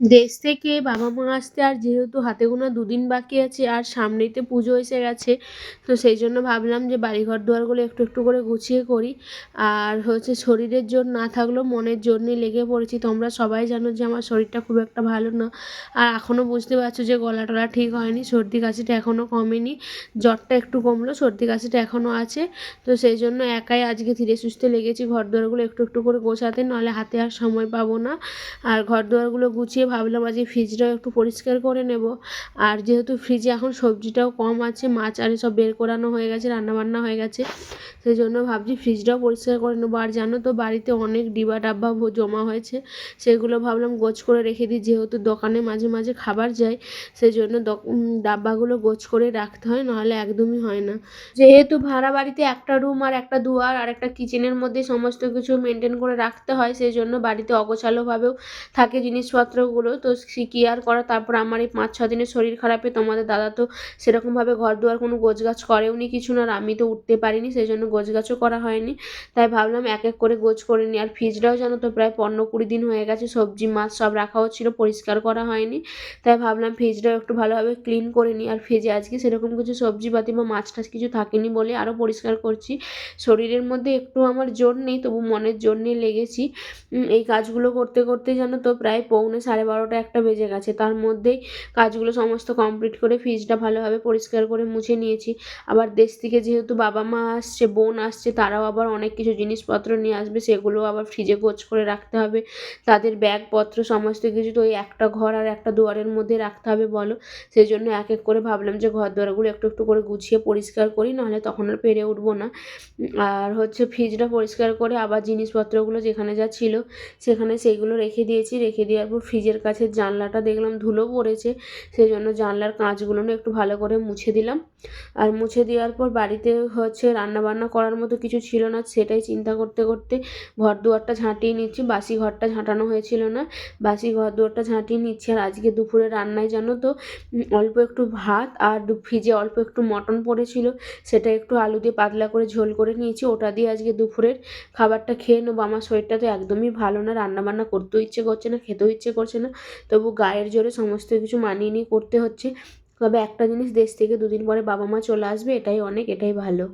দেশ থেকে বাবা মা আসতে আর যেহেতু হাতে গোনা দুদিন বাকি আছে আর সামনেই তো পুজো এসে গেছে, তো সেই জন্য ভাবলাম যে বাড়ি ঘর দুয়ারগুলো একটু একটু করে গুছিয়ে করি। আর হচ্ছে শরীরের জোর না থাকলেও মনের জোর নিয়ে লেগে পড়েছি, তোমরা সবাই জানো যে আমার শরীরটা খুব একটা ভালো না। আর এখনও বুঝতে পারছ যে গলা টলা ঠিক হয়নি, সর্দি কাশিটা এখনও কমেনি, জ্বরটা একটু কমলো, সর্দি কাশিটা এখনও আছে। তো সেই জন্য একাই আজকে ধীরে সুস্থে লেগেছি ঘর দুয়ারগুলো একটু একটু করে গোছাতে, নাহলে হাতে আর সময় পাবো না। আর ঘর দুয়ারগুলো গুছিয়ে ভাবলাম আজকে ফ্রিজটাও একটু পরিষ্কার করে নেব। আর যেহেতু ফ্রিজে এখন সবজিটাও কম আছে, মাছ আর সব বের করানো হয়ে গেছে, রান্নাবান্না হয়ে গেছে সেই জন্য ভাবছি ফ্রিজটাও পরিষ্কার করে নেব। আর জানো তো বাড়িতে অনেক ডিবা ডাব্বা জমা হয়েছে, সেগুলো ভাবলাম গোছ করে রেখে দিই। যেহেতু দোকানে মাঝে মাঝে খাবার যায় সেই জন্য ডাব্বাগুলো গোছ করে রাখতে হয়, নাহলে একদমই হয় না। যেহেতু ভাড়া বাড়িতে একটা রুম আর একটা দুয়ার আর একটা কিচেনের মধ্যে সমস্ত কিছু মেনটেন করে রাখতে হয় সেই জন্য বাড়িতে অগোছালোভাবেও থাকে জিনিসপত্রগুলো। তো সে কী আর করা, তারপর আমার এই পাঁচ ছ দিনের শরীর খারাপে তোমাদের দাদা তো সেরকমভাবে ঘর দুয়ার কোনো গোছগাছ করেও নি কিছু না, আর আমি তো উঠতে পারিনি সেই জন্য গোছগাছও করা হয়নি। তাই ভাবলাম এক এক করে গোছ করে নিই, আর ফ্রিজটাও জানো তো প্রায় পনেরো কুড়ি দিন হয়ে গেছে, সবজি, মাছ সব রাখাও ছিল, পরিষ্কার করা হয়নি। তাই ভাবলাম ফ্রিজটাও একটু ভালোভাবে ক্লিন করে নিই, আর ফ্রিজে আজকে সেরকম কিছু সবজিপাতি বা মাছ টাছ কিছু থাকেনি বলে আরও পরিষ্কার করছি। শরীরের মধ্যে একটু আমার জোর নেই, তবু মনের জোর নিয়ে লেগেছি। এই কাজগুলো করতে করতে জানো তো প্রায় পৌনে সাড়ে বারোটা একটা বেজে গেছে। তার মধ্যেই কাজগুলো সমস্ত কমপ্লিট করে ফ্রিজটা ভালোভাবে পরিষ্কার করে মুছে নিয়েছি। আবার দেশ থেকে যেহেতু বাবা মা আসছে, বোন আসছে, তারাও আবার অনেক কিছু জিনিসপত্র নিয়ে আসবে সেগুলো আবার ফ্রিজে গোছ করে রাখতে হবে। তাদের ব্যাগপত্র সমস্ত কিছু তো ওই একটা ঘর আর একটা দুয়ারের মধ্যে রাখতে হবে বলো। সেই জন্য এক এক করে ভাবলাম যে ঘর দুয়ারগুলো একটু একটু করে গুছিয়ে পরিষ্কার করি, নাহলে তখন আর পেরে উঠবো না। আর হচ্ছে ফ্রিজটা পরিষ্কার করে আবার জিনিসপত্রগুলো যেখানে যা ছিল, সেখানে সেইগুলো রেখে দিয়েছি। রেখে দেওয়ার পর ফ্রিজের কাছে জানলাটা দেখলাম ধুলো পড়েছে সেই জন্য জানলার কাঁচগুলো একটু ভালো করে মুছে দিলাম। আর মুছে দেওয়ার পর বাড়িতে হচ্ছে রান্নাবান্না করার মতো কিছু ছিল না, সেটাই চিন্তা করতে করতে ঘর দুয়ারটা ঝাঁটিয়ে নিচ্ছি। বাসি ঘরটা ঝাঁটানো হয়েছিল না, বাসি ঘর দুয়ারটা ঝাঁটিয়ে নিচ্ছি। আর আজকে দুপুরে রান্নায় জানো তো অল্প একটু ভাত আর ফ্রিজে অল্প একটু মটন পড়েছিল, সেটা একটু আলু দিয়ে পাতলা করে ঝোল করে নিয়েছি। ওটা দিয়ে আজকে দুপুরের খাবারটা খেয়ে নেব। আমার শরীরটা তো একদমই ভালো না, রান্নাবান্না করতেও ইচ্ছে করছে না, খেতেও ইচ্ছে করছে না তবু গায়ের জোরে সমস্ত কিছু মানিয়ে নিয়ে করতে হচ্ছে। তবে একটা জিনিস দেশ থেকে দুদিন পরে বাবা মা চলে আসবে, এটাই অনেক, এটাই ভালো।